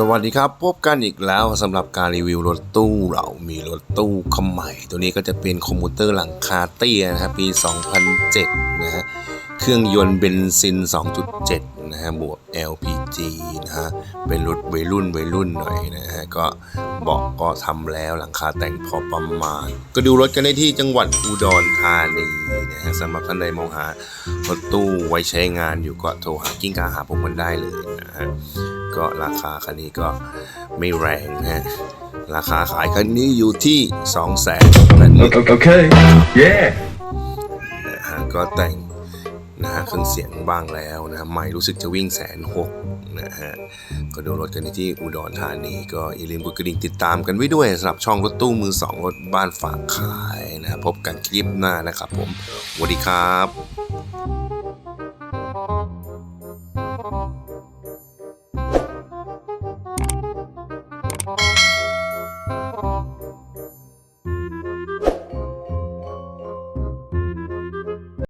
สวัสดีครับ พบกันอีกแล้วสำหรับการรีวิวรถตู้เรามีรถตู้คันใหม่ ตัวนี้ก็จะเป็นคอมพิวเตอร์หลังคาเตี้ยนะครับปี 2007 นะฮะเครื่องยนต์เบนซิน 2.7 นะฮะบวก LPG นะฮะเป็นรถวัยรุ่นวัยรุ่นหน่อยนะฮะก็เบาะก็ทำแล้วหลังคาแต่งพอประมาณ ก็ดูรถกันได้ที่จังหวัดอุดรธานีนะฮะสำหรับท่านใดมองหารถตู้ไว้ใช้งานอยู่ก็โทรหากิ้งกาหาผมกันได้เลยนะฮะ ก็ราคาคันนี้ก็ไม่แรงนะฮะราคาขายคันนี้อยู่ที่2 0 0แสนแปดหมื่น Okay. Yeah. นะฮะก็แต่งนะฮะเครื่องเสียงบ้างแล้วนะฮะไม่รู้สึกจะวิ่งแสนหกนะฮะก็ดูรถกันได้ที่อุดรธานีก็อย่าลืมกดกระดิ่งติดตามกันไว้ด้วยสำหรับช่องรถตู้มือสองรถบ้านฝากขายนะฮะพบกันคลิปหน้านะครับผมสวัสดีครับ